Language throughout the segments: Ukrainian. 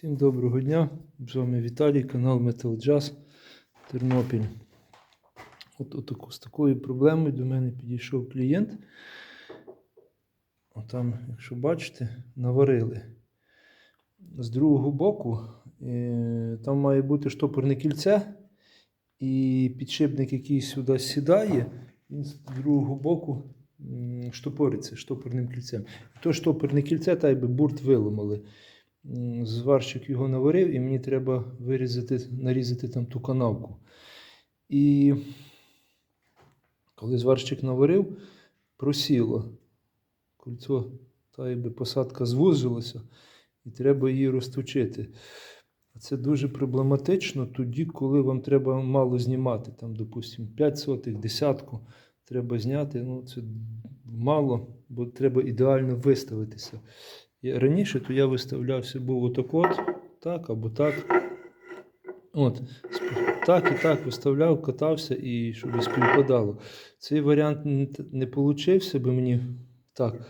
Всім доброго дня. З вами Віталій, канал Metal Jazz Тернопіль. От, отаку- з такою проблемою до мене підійшов клієнт. Отам, якщо бачите, наварили. З другого боку е, там має бути штопорне кільце, і підшипник, який сюди сідає, він з другого боку штопориться штопорним кільцем. І То штопорне кільце, та й би бурт виламали. Зварщик його наварив, і мені треба вирізати, нарізати там ту канавку. І коли зварщик наварив, просіло. Кольцо, та якби посадка звузилася, і треба її розточити. Це дуже проблематично тоді, коли вам треба мало знімати. Там, допустимо, 5 сотих, десятку треба зняти. Ну, це мало, бо треба ідеально виставитися. Раніше то я виставлявся був отак от, так або так. От, так і так виставляв, катався і щоб співпадало. Цей варіант не, получився би мені так,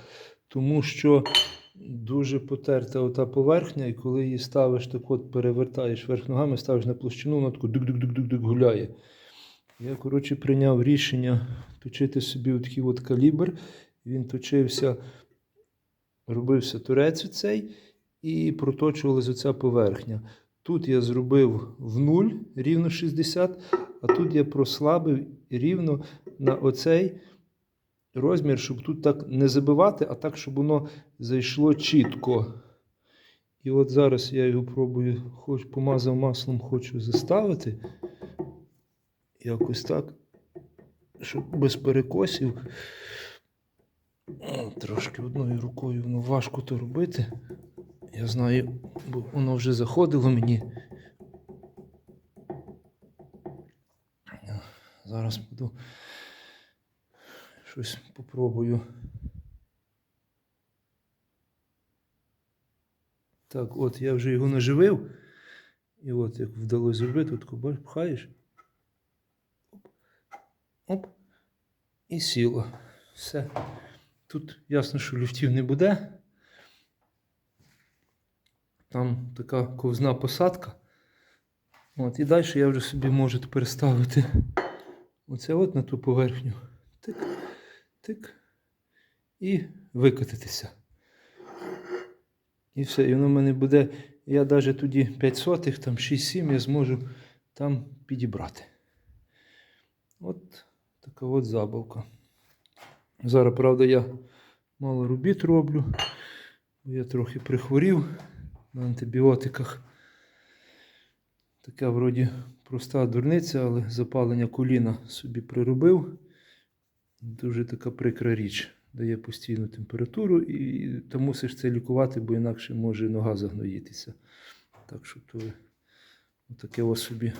тому що дуже потерта ота поверхня, і коли її ставиш так от, перевертаєш вверх ногами, ставиш на площину, вона тако дук-дук-дук-дук гуляє. Я, коротше, прийняв рішення точити собі такий от калібр. Він точився робився турець цей і проточувалася оця поверхня. Тут я зробив в нуль рівно 60, а тут я прослабив рівно на оцей розмір, щоб тут так не забивати, а так, щоб воно зайшло чітко. І от зараз я його пробую, хоч помазав маслом, хочу заставити. Якось так, щоб без перекосів. М, Трошки одною рукою воно важко то робити. Я знаю, бо воно вже заходило мені. Зараз буду щось попробую. Так, от я вже його наживив. І от як вдалося зробити, от бач, пхаєш. Оп. І сіло. Все. Тут ясно, що люфтів не буде. Там така ковзна посадка. От, і далі я вже собі можу тепер ставити оце от на ту поверхню. Тик, тик. І викотитися. І все. І воно в мене буде. Я навіть тоді 5 сотих, там 6-7 я зможу там підібрати. От така от забавка. Зараз, правда, я мало робіт роблю, бо я трохи прихворів на антибіотиках. Така вроді проста дурниця, але запалення коліна собі приробив. Дуже така прикра річ. Дає постійну температуру, і ти мусиш це лікувати, бо інакше може нога загноїтися. Так що то таке собі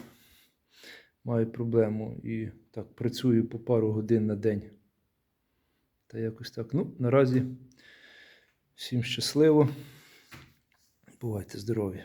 маю проблему. І так працюю по пару годин на день. Та якось так. Ну, наразі всім щасливо. Бувайте здорові!